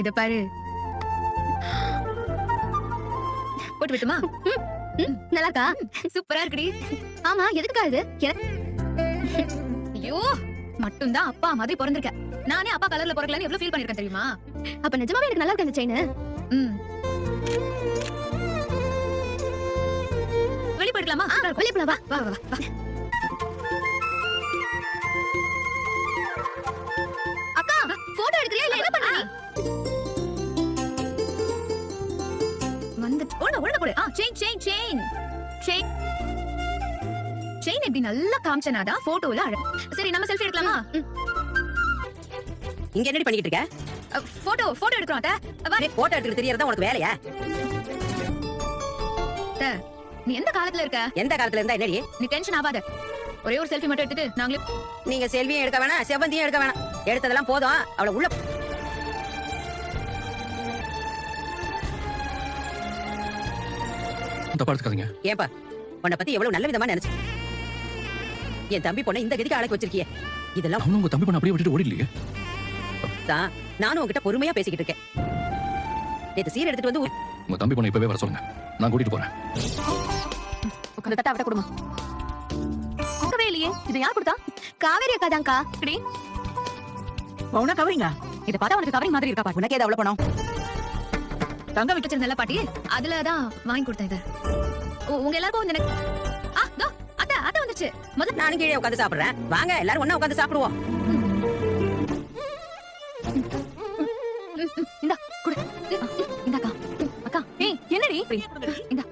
இத பாரு. போட்டு விட்டுமா? நல்லா இருக்கா சூப்பரா இருக்குடி. ஆமா எதுக்குக்கா இது? ஐயோ மட்டும்தான் அப்பா மாதிரி பிறந்திருக்க நானே அப்பா கலர்ல பிறக்கலன்னு எவ்வளவு ஃபீல் பண்ணிருக்கேன் தெரியுமா? அப்ப நிஜமாவே எனக்கு நல்லா இருக்கு அந்த செயின் ம். வெளியே போலாம் வா வா வா. வந்து ஒழுங்கா ஒழுங்கா போடு ஆ chain chain chain chain chain எப்படி நல்லா காமிச்சனாதான் போட்டோல அழ சரி நம்ம செல்ஃபி எடுக்கலாமா? இங்க என்னடி பண்ணிட்டு இருக்க? போட்டோ போட்டோ எடுக்கிறோம் அத்தை. போட்டோ எடுத்துட்டு தெரியறதா உனக்கு வேலையா? நீ எந்த காலத்துல இருக்க? எந்த காலத்துல இருந்தா என்னடி? நீ டென்ஷன் ஆகாத. ஒரே ஒரு செல்ஃபி மட்டும் எடுத்துட்டு நாங்களே நீங்க செல்வியும் எடுக்க வேணாம் செவந்தியும் எடுக்க வேணாம். எடுத்ததெல்லாம் போதும். அவளை உள்ள தப்பா எடுத்துக்காதீங்க. ஏன்பா உன்னை பத்தி எவ்வளவு நல்ல விதமா நினைச்சு என் தம்பி பொண்ணை இந்த கதிக்கு அழைக்க வச்சிருக்கியே. இதெல்லாம் அவனும் உங்க தம்பி பண்ண அப்படியே விட்டுட்டு ஓடிலையே தான் நானும் உன்கிட்ட பொறுமையா பேசிக்கிட்டு இருக்கேன். நேத்து சீர் எடுத்துட்டு வந்து உங்க தம்பி பொண்ணை இப்பவே வர சொல்லுங்க. நான் கூட்டிட்டு போறேன். உட்காந்து தட்டா விட கொடுமா. பார்க்கவே இல்லையே. இதை யார் கொடுத்தா? காவேரி அக்கா தான்க்கா இப்படி மௌனா கவரிங்க இத பார்த்தா உனக்கு கவரிங் மாதிரி இருக்கா பாட்டு உனக்கு ஏதாவது அவ்வளவு பணம் தங்க விட்டு வச்சிருந்தல பாட்டி அதுலதான் வாங்கி கொடுத்தேன் இத. உங்க எல்லாருக்கும் எனக்கு ஆ தோ அத்தை அத்தை வந்துச்சு. முதல்ல நானும் கீழே உட்காந்து சாப்பிடுறேன். வாங்க எல்லாரும் ஒண்ணா உட்காந்து சாப்பிடுவோம். இந்தா குடு. இந்தாக்கா அக்கா ஏய் என்னடி? இந்தா.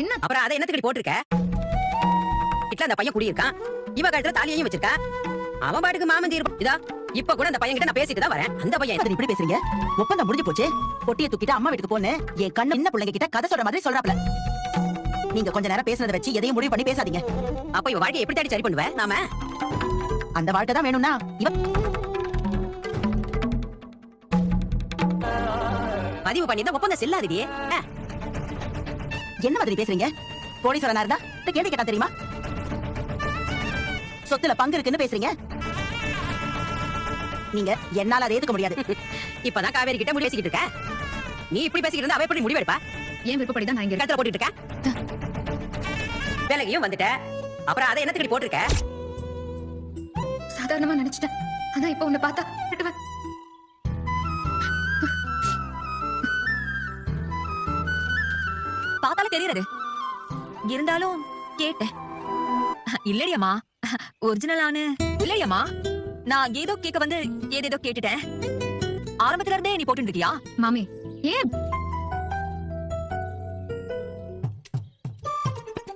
என்ன? அப்புறம் அதை என்னத்துக்கு போட்டிருக்க? வீட்டுல அந்த பையன் குடியிருக்கான். இவ கழுத்துல தாலியையும் வச்சிருக்கா. அவன் பாட்டுக்கு மாமன் தீர்ப்பான் இதா. இப்ப கூட அந்த பையன் கிட்ட நான் பேசிட்டு தான் வரேன். அந்த பையன் அது இப்படி பேசுறீங்க? ஒப்பந்தம் முடிஞ்சு போச்சு. பொட்டியை தூக்கிட்டு அம்மா வீட்டுக்கு போன்னு என் கண்ணு சின்ன பிள்ளைங்க கிட்ட கதை சொல்ற மாதிரி சொல்றாப்ல நீங்க கொஞ்ச நேரம் பேசுனதை வச்சு எதையும் முடிவு பண்ணி பேசாதீங்க. அப்ப இவ வாழ்க்கை எப்படி தேடி சரி பண்ணுவேன் நாம? அந்த வாழ்க்கை தான் வேணும்னா இவ பதிவு பண்ணி ஒப்பந்தம் செல்லாதடி என்ன மாதிரி பேசுறீங்க? போலீஸ் வரனா இருந்தா கேள்வி கேட்டா தெரியுமா? சொத்துல பங்கு இருக்குன்னு பேசுறீங்க. நீங்க என்னால அதை ஏத்துக்க முடியாது. இப்பதான் காவேரி கிட்ட முடிவு பேசிக்கிட்டு இருக்க நீ இப்படி பேசிக்கிட்டு இருந்தா அவ எப்படி முடிவெடுப்பா ஏன் விருப்பப்படி தான் நான் இங்க கழுத்துல போட்டுட்டு இருக்க வேலையும் வந்துட்ட. அப்புறம் அதை என்னத்துக்கு போட்டிருக்க? சாதாரணமா நினைச்சிட்டேன். ஆனா இப்ப உன்னை பார்த்தா. பார்த்தாலே தெரியறது. இருந்தாலும் கேட்டேன். இல்லடியம்மா ஒரிஜினலானு இல்லடியம்மா நான் ஏதோ கேட்க வந்து ஏதேதோ கேட்டுட்டேன். ஆரம்பத்துல இருந்தே நீ போட்டு இருக்கியா மாமி ஏன்?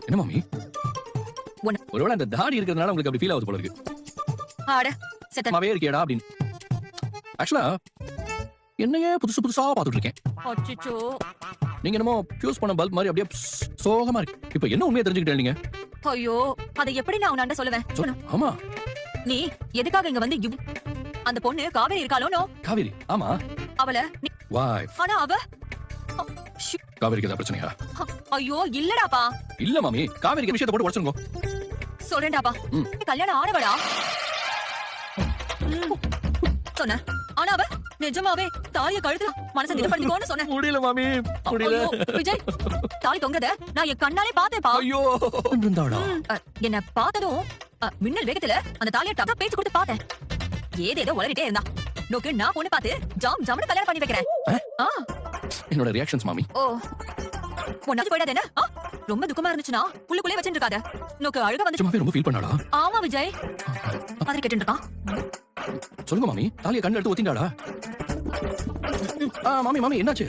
என்ன மாமி. ஒருவேளை அந்த தாடி இருக்கிறதுனால உங்களுக்கு அப்படி ஃபீல் ஆகுது போல இருக்கு. ஆட செத்த மாவே இருக்கியாடா அப்படின்னு. ஆக்சுவலா என்னையே புதுசு புதுசா பார்த்துட்டு இருக்கேன் அச்சச்சோ. நீங்க என்னமோ ஃபியூஸ் பண்ண பல்ப் மாதிரி அப்படியே சோகமா இருக்கு. இப்போ என்ன உண்மையை தெரிஞ்சுக்கிட்டேன் நீங்க? ஐயோ அதை எப்படி நான் உன்னாண்ட சொல்லுவேன்? சொல் ஆமா. நீ எதுக்காக இங்க வந்து இவ்- அந்த பொண்ணு காவேரி இருக்காளோனோ காவேரி ஆமா. அவள வாய் ஆனா அவ காவேரிக்கு ஏதாவது பிரச்சனையா? ஐயோ இல்லடாப்பா. இல்ல மாமி காவேரிக்கு விஷயத்தை போட்டு உடச்சுங்க சொல்றேன்டாப்பா. கல்யாணம் ஆனவளா? ம். சொன்ன. ஆனா அவ நிஜமாவே தாலிய கழுத்து மனசை நிலப்படுத்திக்கோன்னு சொன்னேன் முடியல மாமி முடியல. விஜய் தாலி தொங்குறத நான் என் கண்ணாலே பார்த்தேன்ப்பா. ஐயோ. என்ன பார்த்ததும் மின்னல் வேகத்துல அந்த தாலியை டக்கா பேச்சு கொடுத்து பார்த்தேன். ஏதேதோ உளறிட்டே இருந்தா நோக்கு நான் பொண்ணு பார்த்து ஜாம் ஜாம்னு கல்யாணம் பண்ணி வைக்கிறேன். ஆ, என்னோட ரியாக்ஷன்ஸ் மாமி. ஓ. பொண்ணாச்சு போயிடாது என்ன? ரொம்ப துக்கமா இருந்துச்சுன்னா உள்ளுக்குள்ளே வச்சுட்டு இருக்காத நோக்கு அழுக வந்து ரொம்ப ஃபீல் பண்ணாடா ஆமா விஜய். மாதிரி கேட்டு இருக்கான். சொல்லுங்க மாமி. தாலியை கண்ணு எடுத்து ஒத்திண்டாடா மாமி மாமி என்னாச்சு?